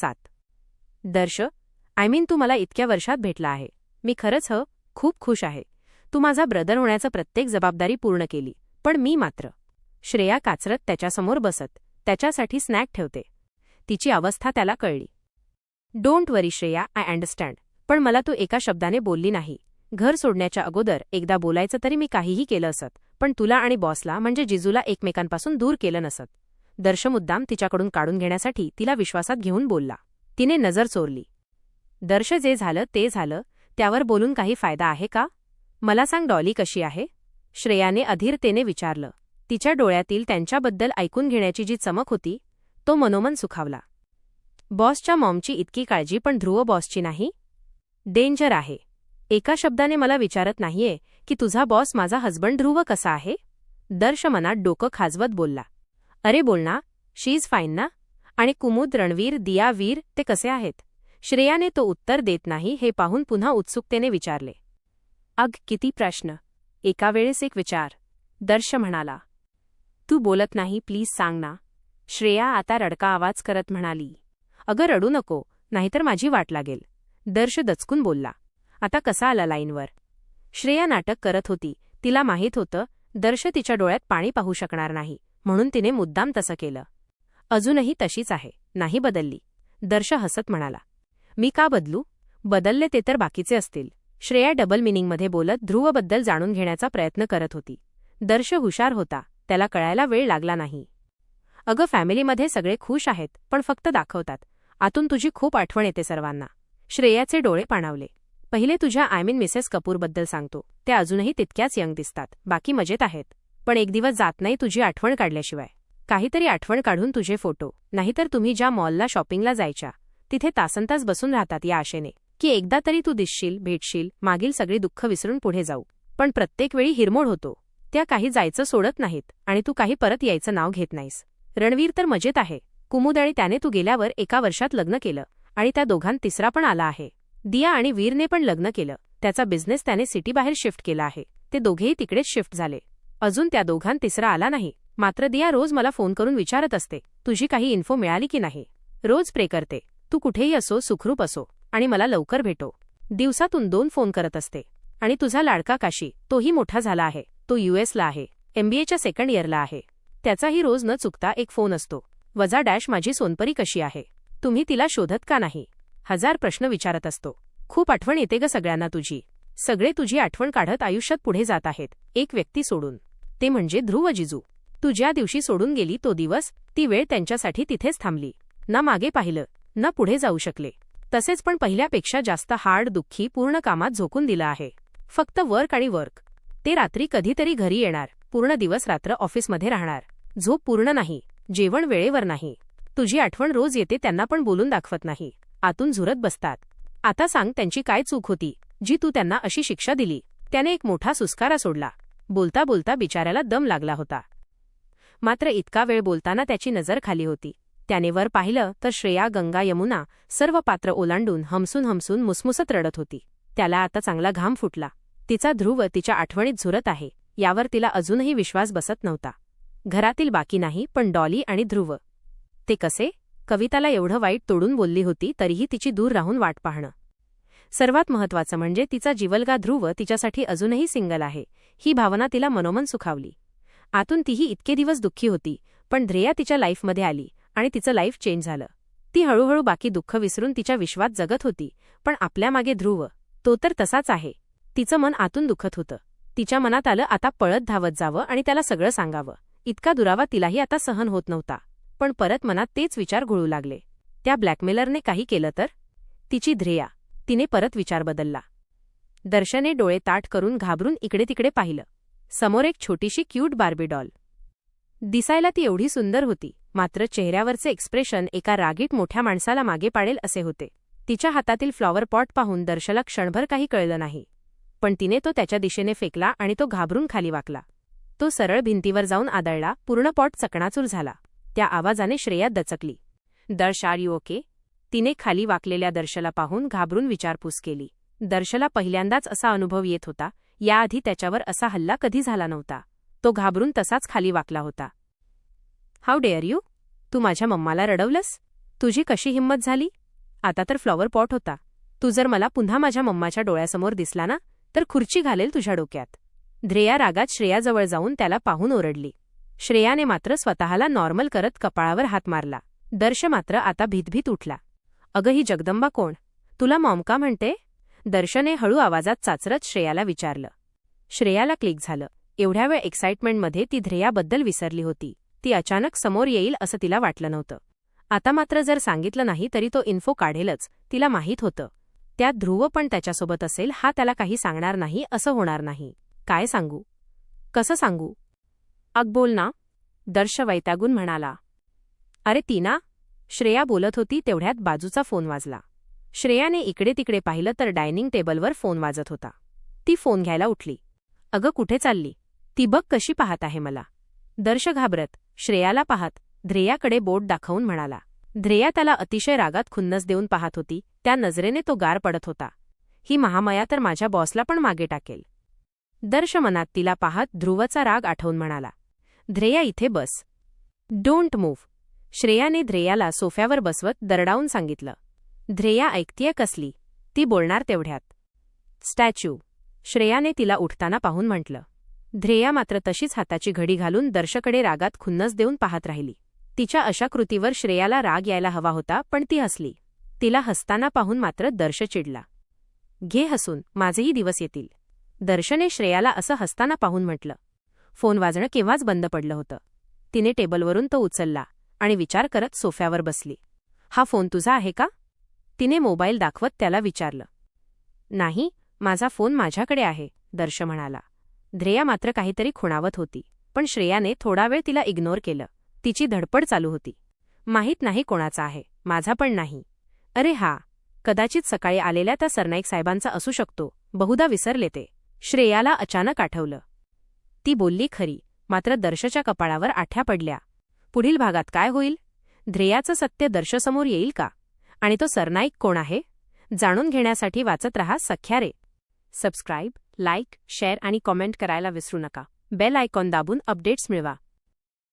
सात. दर्श I mean तू मला इतक्या वर्षात भेटला आहे. मी खरंच ह खूप खुश आहे. तू माझा ब्रदर होण्याचं प्रत्येक जबाबदारी पूर्ण केली पण मी मात्र. श्रेया काचरत त्याच्यासमोर बसत त्याच्यासाठी स्नॅक ठेवते. तिची अवस्था त्याला कळली. Don't worry Shreya I understand पण मला तू एका शब्दाने बोलली नाही. घर सोडण्याच्या अगोदर एकदा बोलायचं तरी मी काहीही केलं असत पण तुला आणि बॉसला म्हणजे जिजूला एकमेकांपासून दूर केलं नसत. दर्श मुद्दाम तिच्याकडून काढून घेण्यासाठी तिला विश्वासात घेऊन बोलला. तिने नजर चोरली. दर्श जे झालं ते झालं त्यावर बोलून काही फायदा आहे का? मला सांग डॉली कशी आहे? श्रेयाने अधीरतेने विचारलं. तिच्या डोळ्यातील त्यांच्याबद्दल ऐकून घेण्याची जी चमक होती तो मनोमन सुखावला. बॉसच्या मॉमची इतकी काळजी पण ध्रुव बॉसची नाही? डेंजर आहे. एका शब्दाने मला विचारत नाहीये की तुझा बॉस माझा हजबंड ध्रुव कसा आहे? दर्श मनात डोकं खाजवत बोलला. अरे बोल ना शी इज फाईन ना? आणि कुमुद रणवीर दिया वीर ते कसे आहेत? श्रेयाने तो उत्तर देत नाही हे पाहून पुन्हा उत्सुकतेने विचारले. अग किती प्रश्न. एका वेळेस एक विचार. दर्श म्हणाला. तू बोलत नाही प्लीज सांग ना. श्रेया आता रडका आवाज करत म्हणाली. अगं रडू नको नाहीतर माझी वाट लागेल. दर्श दचकून बोलला. आता कसा आला लाईनवर? श्रेया नाटक करत होती. तिला माहीत होतं दर्श तिच्या डोळ्यात पाणी पाहू शकणार नाही. म्हणून तिने मुद्दाम तसं केलं. अजूनही तशीच आहे नाही बदलली. दर्श हसत म्हणाला. मी का बदलू? बदलले ते तर बाकीचे असतील. श्रेया डबल मिनिंगमध्ये बोलत ध्रुवबद्दल जाणून घेण्याचा प्रयत्न करत होती. दर्श हुशार होता त्याला कळायला वेळ लागला नाही. अगं फॅमिलीमध्ये सगळे खुश आहेत पण फक्त दाखवतात. आतून तुझी खूप आठवण येते सर्वांना. श्रेयाचे डोळे पाणावले. पहिले तुझ्या आय मीन मिसेस कपूरबद्दल सांगतो. त्या अजूनही तितक्याच यंग दिसतात. बाकी मजेत आहेत. पण एक दिवस जात नाही तुझी आठवण काढल्याशिवाय. काहीतरी आठवण काढून तुझे फोटो नाहीतर तुम्ही ज्या मॉलला शॉपिंगला जायच्या तिथे तासनतास बसून राहतात या आशेने की एकदा तरी तू दिसशील भेटशील मागील सगळी दुःख विसरून पुढे जाऊ. पण प्रत्येक वेळी हिरमोड होतो. त्या काही जायचं सोडत नाहीत आणि तू काही परत यायचं नाव घेत नाहीस. रणवीर तर मजेत आहे. कुमुद आणि त्याने तू गेल्यावर एका वर्षात लग्न केलं आणि त्या दोघांत तिसरा पण आला आहे. दिया आणि वीरने पण लग्न केलं. त्याचा बिझनेस त्याने सिटीबाहेर शिफ्ट केला आहे. ते दोघेही तिकडेच शिफ्ट झाले. अजून त्या दोघांत तिसरा आला नाही. मात्र दिया रोज मला फोन करून विचारत असते तुझी काही इन्फो मिळाली की नाही? रोज प्रे करते. तू कुठेही असो सुखरूप असो आणि मला लवकर भेटो. दिवसातून दोन फोन करत असते. आणि तुझा लाडका काशी तोही मोठा झाला आहे. तो युएसला आहे. एमबीएच्या सेकंड इयरला आहे. त्याचाही रोज न चुकता एक फोन असतो. वजा डॅश माझी सोनपरी कशी आहे? तुम्ही तिला शोधत का नाही? हजार प्रश्न विचारत असतो. खूप आठवण येते ग सगळ्यांना तुझी. सगळे तुझी आठवण काढत आयुष्यात पुढे जात आहेत. एक व्यक्ती सोडून. ते म्हणजे ध्रुव जिजू. तू ज्या दिवशी सोडून गेली तो दिवस ती वेळ त्यांच्यासाठी तिथेच थांबली. ना मागे पाहिलं न पुढे जाऊ शकले. तसेच पण पहिल्यापेक्षा जास्त हार्ड दुःखी पूर्ण कामात झोकून दिलं आहे. फक्त वर्क आणि वर्क. ते रात्री कधीतरी घरी येणार पूर्ण दिवस रात्र ऑफिसमध्ये राहणार. झोप पूर्ण नाही जेवण वेळेवर नाही. तुझी आठवण रोज येते त्यांना पण बोलून दाखवत नाही. आतून झुरत बसतात. आता सांग त्यांची काय चूक होती जी तू त्यांना अशी शिक्षा दिली. त्याने एक मोठा सुस्कारा सोडला. बोलता बोलता बिचाऱ्याला दम लागला होता. मात्र इतका वेळ बोलताना त्याची नजर खाली होती. त्याने वर पाहिलं तर श्रेया गंगा यमुना सर्व पात्र ओलांडून हमसून हमसून मुसमुसत रडत होती. त्याला आता चांगला घाम फुटला. तिचा ध्रुव तिच्या आठवणीत झुरत आहे. यावर तिला अजूनही विश्वास बसत नव्हता. घरातील बाकी नाही पण डॉली आणि ध्रुव. ते कसे? कविताला एवढं वाईट तोडून बोलली होती तरीही तिची दूर राहून वाट पाहणं. सर्वात महत्वाचं म्हणजे तिचा जीवलगा ध्रुव तिच्यासाठी अजूनही सिंगल आहे. ही भावना तिला मनोमन सुखावली. आतून तीही इतके दिवस दुःखी होती पण ध्रेया तिच्या लाईफमध्ये आली आणि तिचं लाईफ चेंज झालं. ती हळूहळू बाकी दुःख विसरून तिच्या विश्वात जगत होती पण आपल्यामागे ध्रुव तो तर तसाच आहे. तिचं मन आतून दुखत होतं. तिच्या मनात आलं आता पळत धावत जावं आणि त्याला सगळं सांगावं. इतका दुरावा तिलाही आता सहन होत नव्हता. पण परत मनात तेच विचार घोळू लागले. त्या ब्लॅकमेलरने काही केलं तर? तिची ध्रेया तिने परत विचार बदलला. दर्शने डोळे ताट करून घाबरून इकडे तिकडे पाहिलं. समोर एक छोटीशी क्यूट बार्बी डॉल. दिसायला ती एवढी सुंदर होती मात्र चेहऱ्यावरचे एक्सप्रेशन एका रागीट मोठ्या माणसाला मागे पाडेल असे होते. तिच्या हातातील फ्लॉवर पॉट पाहून दर्शला क्षणभर काही कळलं नाही. पण तिने तो त्याच्या दिशेने फेकला आणि तो घाबरून खाली वाकला. तो सरळ भिंतीवर जाऊन आदळला पूर्ण पॉट चकणाचूर झाला. त्या आवाजाने श्रेया दचकली. दर्श आर यू ओके तिने खाली वाकलेल्या दर्शला पाहून घाबरून विचारपूस केली. दर्शला पहिल्यांदाच असा अनुभव येत होता याआधी त्याच्यावर असा हल्ला कधी झाला नव्हता. तो घाबरून तसाच खाली वाकला होता. हाऊ डेअर यू तू माझ्या मम्माला रडवलंस? तुझी कशी हिंमत झाली? आता तर फ्लॉवर पॉट होता. तू जर मला पुन्हा माझ्या मम्माच्या डोळ्यासमोर दिसला ना तर खुर्ची घालेल तुझ्या डोक्यात. ध्रेया रागात श्रेयाजवळ जाऊन त्याला पाहून ओरडली. श्रेयाने मात्र स्वतःला नॉर्मल करत कपाळावर हात मारला. दर्श मात्र आता भीतभीत उठला. अगं ही जगदंबा कोण? तुला मॉम का म्हणते? दर्शने हळू आवाजात चाचरत श्रेयाला विचारलं. श्रेयाला क्लिक झालं. एवढ्या वेळ एक्साइटमेंटमध्ये ती ध्येयाबद्दल विसरली होती. ती अचानक समोर येईल असं तिला वाटलं नव्हतं. आता मात्र जर सांगितलं नाही तरी तो इन्फो काढेलच. तिला माहीत होतं. त्यात ध्रुव पण त्याच्यासोबत असेल हा त्याला काही सांगणार नाही असं होणार नाही. काय सांगू? कसं सांगू? अग बोल ना. दर्श वैतागून म्हणाला. अरे तीना श्रेया बोलत होती तेवढ्यात बाजूचा फोन वाजला. श्रेयाने इकडे तिकडे पाहिलं तर डायनिंग टेबलवर फोन वाजत होता. ती फोन घ्यायला उठली. अगं कुठे चालली? ती बघ कशी पाहत आहे मला. दर्श घाबरत. श्रेयाला पाहत. ध्रेयाकडे बोट दाखवून म्हणाला. ध्रेया त्याला अतिशय रागात खुन्नस देऊन पाहत होती. त्या नजरेने तो गार पडत होता. ही महामया तर माझ्या बॉसला पण मागे टाकेल. दर्श मनात तिला पाहत ध्रुवचा राग आठवून म्हणाला. ध्रेया इथे बस. Don't move. श्रेयाने ध्रेयाला सोफ्यावर बसवत दरडावून सांगितलं. ध्रेया ऐकतीय कसली? ती बोलणार तेवढ्यात. स्टॅच्यू. श्रेयाने तिला उठताना पाहून म्हटलं. ध्रेया मात्र तशीच हाताची घडी घालून दर्शकडे रागात खुन्नस देऊन पाहत राहिली. तिच्या अशा कृतीवर श्रेयाला राग यायला हवा होता पण ती हसली. तिला हसताना पाहून मात्र दर्श चिडला. घे हसून माझेही दिवस येतील. दर्शने श्रेयाला असं हसताना पाहून म्हटलं. फोन वाजणं केव्हाच बंद पडलं होतं. तिने टेबलवरून तो उचलला. आणि विचार करत सोफ्यावर बसली. हा फोन तुझा आहे का? तिने मोबाईल दाखवत त्याला विचारलं. नाही माझा फोन माझ्याकडे आहे दर्श म्हणाला. ध्रेया मात्र काहीतरी खुणावत होती पण श्रेयाने थोडा वेळ तिला इग्नोर केलं. तिची धडपड चालू होती. माहीत नाही कोणाचा आहे माझा पण नाही. अरे हा कदाचित सकाळी आलेल्या त्या सरनाईक साहेबांचा असू शकतो बहुधा विसरले ते. श्रेयाला अचानक आठवलं. ती बोलली खरी मात्र दर्शच्या कपाळावर आठ्या पडल्या. पुढील भागात काय होईल? ध्येयाचं सत्य दर्शसमोर येईल का? आणि तो सरनाईक कोण आहे? जाणून घेण्यासाठी वाचत रहा सख्या रे सबस्क्राईब लाईक शेअर आणि कॉमेंट करायला विसरू नका. बेल आयकॉन दाबून अपडेट्स मिळवा.